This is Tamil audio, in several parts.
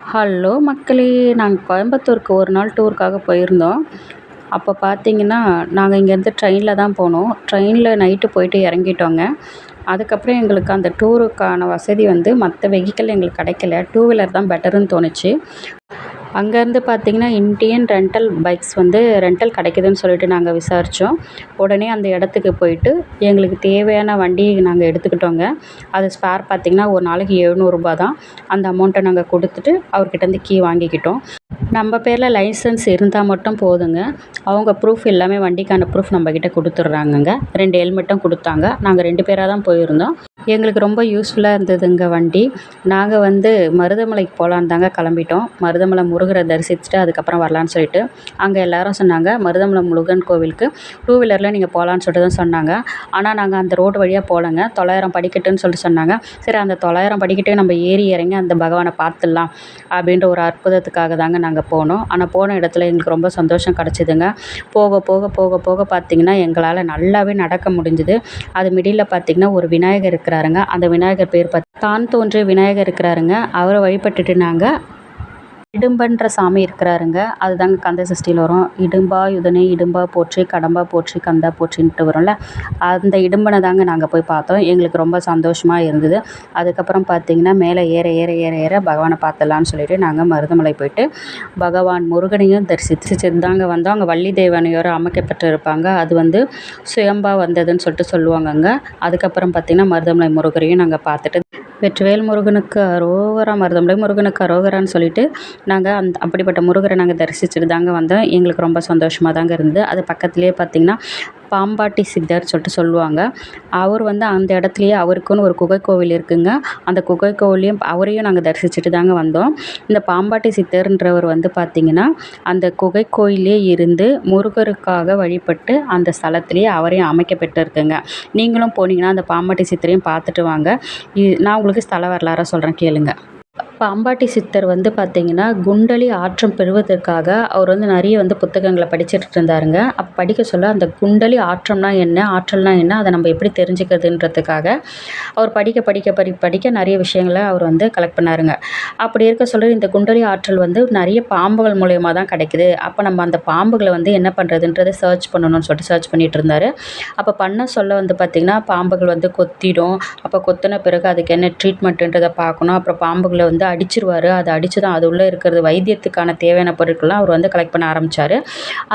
ஹலோ மக்களே நாங்கள் கோயம்புத்தூருக்கு ஒரு நாள் டூருக்காக போயிருந்தோம். அப்போ பார்த்தீங்கன்னா நாங்கள் இங்கேருந்து ட்ரெயினில் தான் போனோம். ட்ரெயினில் நைட்டு போயிட்டு இறங்கிட்டோங்க. அதுக்கப்புறம் எங்களுக்கு அந்த டூருக்கான வசதி வந்து மற்ற வெஹிக்கள் எங்களுக்கு கிடைக்கல. டூ வீலர் தான் பெட்டருன்னு தோணுச்சு. அங்கேருந்து பார்த்தீங்கன்னா இண்டியன் ரெண்டல் பைக்ஸ் வந்து ரெண்டல் கிடைக்குதுன்னு சொல்லிட்டு நாங்கள் விசாரித்தோம் உடனே அந்த இடத்துக்கு போயிட்டு எங்களுக்கு தேவையான வண்டியை நாங்கள் எடுத்துக்கிட்டோங்க. அது ஸ்பேர் பார்த்தீங்கன்னா ஒரு நாளைக்கு எழுநூறுபா தான். அந்த அமௌண்ட்டை நாங்கள் கொடுத்துட்டு அவர்கிட்டேருந்து கீ வாங்கிக்கிட்டோம். நம்ம பேரில் லைசன்ஸ் இருந்தால் மட்டும் போதுங்க. அவங்க ப்ரூஃப் எல்லாமே வண்டிக்கான ப்ரூஃப் நம்மக்கிட்ட கொடுத்துட்றாங்கங்க. ரெண்டு ஹெல்மெட்டும் கொடுத்தாங்க. நாங்கள் ரெண்டு பேராக தான் போயிருந்தோம். எங்களுக்கு ரொம்ப யூஸ்ஃபுல்லாக இருந்ததுங்க வண்டி. நாங்கள் வந்து மருதமலைக்கு போகலான்னு தாங்க கிளம்பிட்டோம். மருதமலை முருகரை தரிசிச்சுட்டு அதுக்கப்புறம் வரலான்னு சொல்லிட்டு அங்கே எல்லாரும் சொன்னாங்க மருதமலை முருகன் கோவிலுக்கு டூ வீலரில் நீங்கள் போகலான்னு சொல்லிட்டு தான் சொன்னாங்க. ஆனால் நாங்கள் அந்த ரோடு வழியாக போகலங்க. தொள்ளாயிரம் படிக்கட்டுன்னு சொல்லிட்டு சொன்னாங்க. சரி அந்த தொள்ளாயிரம் படிக்கட்டே நம்ம ஏறி இறங்கி அந்த பகவானை பார்த்துடலாம். அப்படின்ற ஒரு அற்புதத்துக்காக தாங்க நாங்கள் போனோம். ஆனால் போன இடத்துல எங்களுக்கு ரொம்ப சந்தோஷம் கிடச்சிதுங்க. போக போக போக போக பார்த்திங்கன்னா எங்களால் நல்லாவே நடக்க முடிஞ்சுது. அது மிடில் பார்த்திங்கன்னா ஒரு விநாயகர் இருக்கிறாருங்க. அந்த விநாயகர் பேர் பார்த்து தான் தோன்றிய விநாயகர் இருக்கிறாருங்க. அவரை வழிபட்டுட்டு நாங்கள் இடும்பன்ற சாமி இருக்கிறாருங்க. அதுதாங்க கந்த சஷ்டியில் வரும். இடும்பா யுதனே இடும்பா போற்றி கடம்பா போற்றி கந்தா போற்றின்ட்டு வரும்ல. அந்த இடும்பனை தாங்க நாங்கள் போய் பார்த்தோம். எங்களுக்கு ரொம்ப சந்தோஷமாக இருந்தது. அதுக்கப்புறம் பார்த்திங்கன்னா மேலே ஏற ஏற ஏற ஏற பகவானை பார்த்துடலான்னு சொல்லிட்டு நாங்கள் மருதமலை போயிட்டு பகவான் முருகனையும் தரிசித்து தாங்க வந்தோம். அங்கே வள்ளி தேவனையோர் அமைக்கப்பட்டு இருப்பாங்க அது வந்து சுயம்பா வந்ததுன்னு சொல்லிட்டு சொல்லுவாங்கங்க. அதுக்கப்புறம் பார்த்திங்கன்னா மருதமலை முருகரையும் நாங்கள் பார்த்துட்டு வெற்றிவேல் முருகனுக்கு அரோகரா மருதமலை முருகனுக்கு அரோகரான்னு சொல்லிட்டு நாங்கள் அந்த அப்படிப்பட்ட முருகரை நாங்கள் தரிசிச்சுட்டு தாங்க வந்தோம். எங்களுக்கு ரொம்ப சந்தோஷமாக தாங்க இருந்தது. அது பக்கத்துலேயே பார்த்திங்கன்னா பாம்பாட்டி சித்தர் சொல்லிட்டு சொல்லுவாங்க. அவர் வந்து அந்த இடத்துலையே அவருக்குன்னு ஒரு குகை கோவில் இருக்குங்க. அந்த குகை கோவிலையும் அவரையும் நாங்கள் தரிசிச்சுட்டு தாங்க வந்தோம். இந்த பாம்பாட்டி சித்தர்ன்றவர் வந்து பார்த்திங்கன்னா அந்த குகை கோயிலே இருந்து முருகருக்காக வழிபட்டு அந்த ஸ்தலத்துலேயே அவரையும் அமைக்கப்பட்டிருக்குங்க நீங்களும் போனீங்கன்னா அந்த பாம்பாட்டி சித்தரையும் பார்த்துட்டு வாங்க. நான் உங்களுக்கு ஸ்தல வரலாறாக சொல்கிறேன் கேளுங்கள் பாம்பாட்டி சித்தர் வந்து பார்த்திங்கன்னா குண்டலி ஆற்றம் பெறுவதற்காக அவர் வந்து நிறைய வந்து புத்தகங்களை படிச்சுட்டு இருந்தாருங்க. அப்போ படிக்க சொல்ல அந்த குண்டலி ஆற்றம்னா என்ன ஆற்றல்னா என்ன அதை நம்ம எப்படி தெரிஞ்சுக்கிறதுன்றதுக்காக அவர் படிக்க படிக்க படி படிக்க நிறைய விஷயங்களை அவர் வந்து கலெக்ட் பண்ணாருங்க. அப்படி இருக்க சொல்ல இந்த குண்டலி ஆற்றல் வந்து நிறைய பாம்புகள் மூலயமா தான் கிடைக்குது. அப்போ நம்ம அந்த பாம்புகளை வந்து என்ன பண்ணுறதுன்றதை சர்ச் பண்ணணும்னு சொல்லிட்டு சர்ச் பண்ணிகிட்டு இருந்தார். அப்போ பண்ண சொல்ல வந்து பார்த்திங்கன்னா பாம்புகள் வந்து கொத்திடும். அப்போ கொத்தின பிறகு அதுக்கு என்ன ட்ரீட்மெண்ட்டுன்றதை பார்க்கணும். அப்புறம் பாம்புகளை வந்து அடிச்சிருவார். அதை அடித்து தான் அது உள்ளே இருக்கிறது வைத்தியத்துக்கான தேவையான பொருட்கள்லாம் அவர் வந்து கலெக்ட் பண்ண ஆரம்பித்தார்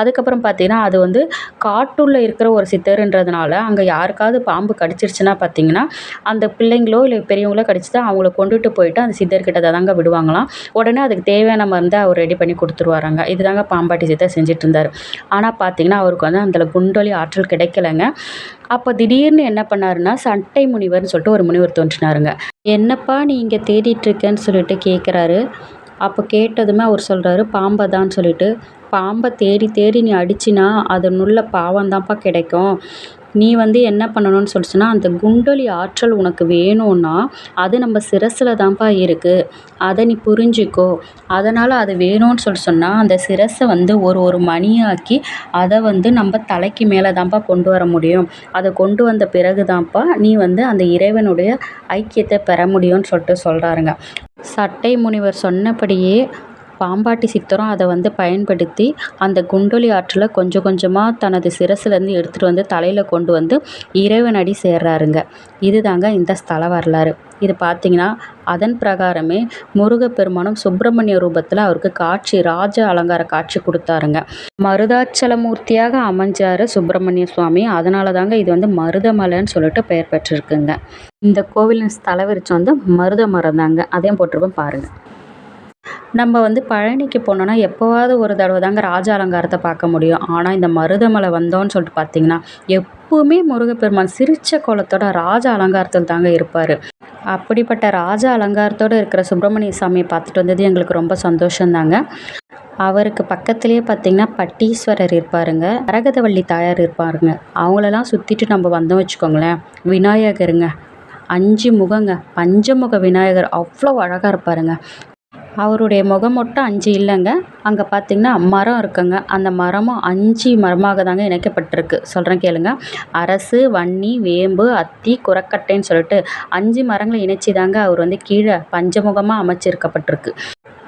அதுக்கப்புறம் பார்த்தீங்கன்னா அது வந்து காட்டுள்ள இருக்கிற ஒரு சித்தருன்றதுனால அங்கே யாருக்காவது பாம்பு கடிச்சிருச்சுன்னா பார்த்தீங்கன்னா அந்த பிள்ளைங்களோ இல்லை பெரியவங்களோ கடிச்சிட்டா அவங்கள கொண்டுட்டு போயிட்டு அந்த சித்தர்கிட்ட தாங்க விடுவாங்களாம். உடனே அதுக்கு தேவையான மருந்தை அவர் ரெடி பண்ணி கொடுத்துருவாராங்க. இதுதாங்க பாம்பாட்டி சித்தர் செஞ்சுட்டு இருந்தார் ஆனால் பார்த்தீங்கன்னா அவருக்கு வந்து அந்த குண்டொலி ஆற்றல் கிடைக்கலங்க. அப்போ திடீர்னு என்ன பண்ணாருன்னா சட்டை முனிவர்னு சொல்லிட்டு ஒரு முனிவர் தோன்றினாருங்க. என்னப்பா நீ இங்கே தேடிட்டுருக்கேன்னு சொல்லிட்டு கேட்குறாரு அப்போ கேட்டதுமே அவர் சொல்கிறாரு பாம்பை தான் சொல்லிட்டு. பாம்பை தேடி தேடி நீ அடிச்சினா அதனுள்ள பாவம் தான்ப்பா கிடைக்கும். நீ வந்து என்ன பண்ணணும்னு சொல்லிச்சுன்னா அந்த குண்டலி ஆற்றல் உனக்கு வேணும்னா அது நம்ம சிரசில் தான்ப்பா இருக்குது அதை நீ புரிஞ்சுக்கோ. அதனால் அது வேணும்னு சொல்லி சொன்னால் அந்த சிரஸை வந்து ஒரு ஒரு மணியாக்கி அதை வந்து நம்ம தலைக்கு மேலே தான்ப்பா கொண்டு வர முடியும். அதை கொண்டு வந்த பிறகு தான்ப்பா நீ வந்து அந்த இறைவனுடைய ஐக்கியத்தை பெற முடியும்னு சொல்லிட்டு சொல்கிறாருங்க சட்டை முனிவர் சொன்னபடியே பாம்பாட்டி சித்தரும் அதை வந்து பயன்படுத்தி அந்த குண்டொலி ஆற்றலை கொஞ்சம் கொஞ்சமாக தனது சிரசுலேருந்து எடுத்துகிட்டு வந்து தலையில் கொண்டு வந்து இறைவனடி சேர்றாருங்க. இதுதாங்க இந்த ஸ்தல வரலாறு. இது பார்த்திங்கன்னா அதன் பிரகாரமே முருகப்பெருமானும் சுப்பிரமணிய ரூபத்தில் அவருக்கு காட்சி ராஜ அலங்கார காட்சி கொடுத்தாருங்க. மருதாச்சலமூர்த்தியாக அமைஞ்சார் சுப்பிரமணிய சுவாமி. அதனால தாங்க இது வந்து மருதமலைன்னு சொல்லிட்டு பெயர் பெற்றிருக்குங்க. இந்த கோவிலின் ஸ்தல வந்து மருத மரம் தாங்க அதையும் போட்டிருப்போம் பாருங்கள் நம்ம வந்து பழனிக்கு போனோம்னா எப்போவாவது ஒரு தடவை தாங்க ராஜ அலங்காரத்தை பார்க்க முடியும். ஆனால் இந்த மருதமலை வந்தோன்னு சொல்லிட்டு பார்த்தீங்கன்னா எப்பவுமே முருகப்பெருமான் சிரிச்ச கோலத்தோட ராஜ அலங்காரத்தில் தாங்க இருப்பார். அப்படிப்பட்ட ராஜ அலங்காரத்தோடு இருக்கிற சுப்பிரமணிய சாமியை பார்த்துட்டு வந்தது எங்களுக்கு ரொம்ப சந்தோஷந்தாங்க அவருக்கு பக்கத்துலேயே பார்த்திங்கன்னா பட்டீஸ்வரர் இருப்பாருங்க. அரகதவள்ளி தாயார் இருப்பாருங்க. அவங்களெல்லாம் சுற்றிட்டு நம்ம வந்தோம் வச்சுக்கோங்களேன். விநாயகருங்க. அஞ்சு முகங்க. பஞ்சமுக விநாயகர். அவ்வளோ அழகாக இருப்பாருங்க. அவருடைய முகம் மட்டும் அஞ்சு இல்லைங்க. அங்கே பார்த்தீங்கன்னா மரம் இருக்குங்க. அந்த மரமும் அஞ்சு மரமாக தாங்க இணைக்கப்பட்டிருக்கு. சொல்கிறேன் கேளுங்க. அரசு வன்னி வேம்பு அத்தி குரக்கட்டைன்னு சொல்லிட்டு அஞ்சு மரங்களை இணைச்சி தாங்க அவர் வந்து கீழே பஞ்சமுகமாக அமைச்சிருக்கப்பட்டிருக்கு.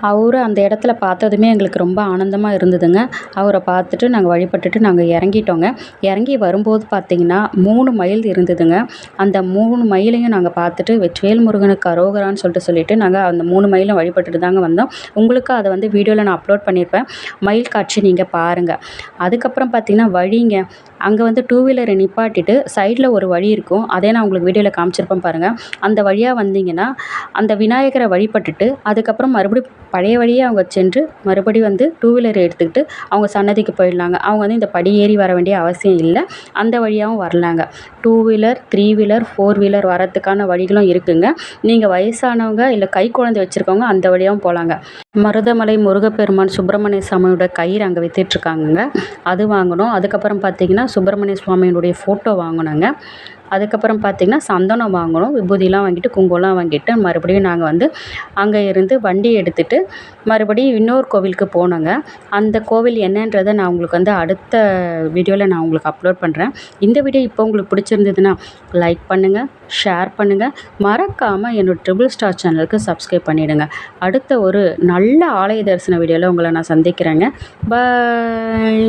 அவரை அந்த இடத்துல பார்த்ததுமே எங்களுக்கு ரொம்ப ஆனந்தமாக இருந்ததுங்க. அவரை பார்த்துட்டு நாங்கள் வழிபட்டுட்டு நாங்கள் இறங்கிட்டோங்க. இறங்கி வரும்போது பார்த்திங்கன்னா மூணு மயில் இருந்ததுங்க. அந்த மூணு மயிலையும் நாங்கள் பார்த்துட்டு வெற்றிவேல் முருகனுக்கு அரோகரான்னு சொல்லிட்டு சொல்லிட்டு நாங்கள் அந்த மூணு மயிலும் வழிபட்டுட்டு தாங்க வந்தோம். உங்களுக்கு அதை வந்து வீடியோவில் நான் அப்லோட் பண்ணியிருப்பேன். மயில் காட்சி நீங்கள் பாருங்கள் அதுக்கப்புறம் பார்த்திங்கன்னா வழிங்க. அங்கே வந்து டூ வீலரை நிப்பாட்டிட்டு சைடில் ஒரு வழி இருக்கும். அதே நான் உங்களுக்கு வீடியோவில் காமிச்சிருப்பேன் பாருங்கள் அந்த வழியாக வந்தீங்கன்னா அந்த விநாயகரை வழிபட்டுட்டு அதுக்கப்புறம் மறுபடியும் பழைய வழியே அவங்க சென்று மறுபடி வந்து டூ வீலரை எடுத்துக்கிட்டு அவங்க சன்னதிக்கு போயிடலாங்க. அவங்க வந்து இந்த படி ஏறி வர வேண்டிய அவசியம் இல்லை. அந்த வழியாகவும் வரலாங்க. Two wheeler three wheeler four wheeler வரத்துக்கான வழிகளும் இருக்குங்க. நீங்கள் வயசானவங்க இல்லை கை குழந்தை வச்சுருக்கவங்க அந்த வழியாகவும் போகலாங்க மருதமலை முருகப்பெருமான் சுப்பிரமணிய சாமியோட கயிறு அங்கே விற்றுட்ருக்காங்கங்க அது வாங்கினோம் அதுக்கப்புறம் பார்த்தீங்கன்னா பார்த்திங்கன்னா சுப்பிரமணிய சுவாமியினுடைய ஃபோட்டோ வாங்கினோங்க. அதுக்கப்புறம் பார்த்திங்கன்னா சந்தனம் வாங்கினோம். விபூதிலாம் வாங்கிட்டு குங்குமம்லாம் வாங்கிட்டு மறுபடியும் நாங்கள் வந்து அங்கே இருந்து வண்டி எடுத்துகிட்டு மறுபடியும் இன்னொரு கோவிலுக்கு போனோங்க. அந்த கோவில் என்னன்றதை நான் உங்களுக்கு வந்து அடுத்த வீடியோவில் நான் உங்களுக்கு அப்லோட் பண்ணுறேன் இந்த வீடியோ இப்போ உங்களுக்கு பிடிச்சிருந்ததுன்னா லைக் பண்ணுங்கள் ஷேர் பண்ணுங்கள் மறக்காமல் என்னோடய ட்ரிபிள் ஸ்டார் சேனலுக்கு சப்ஸ்கிரைப் பண்ணிவிடுங்க அடுத்த ஒரு நல்ல ஆலய தரிசன வீடியோவில் உங்களை நான் சந்திக்கிறேங்க. பாய்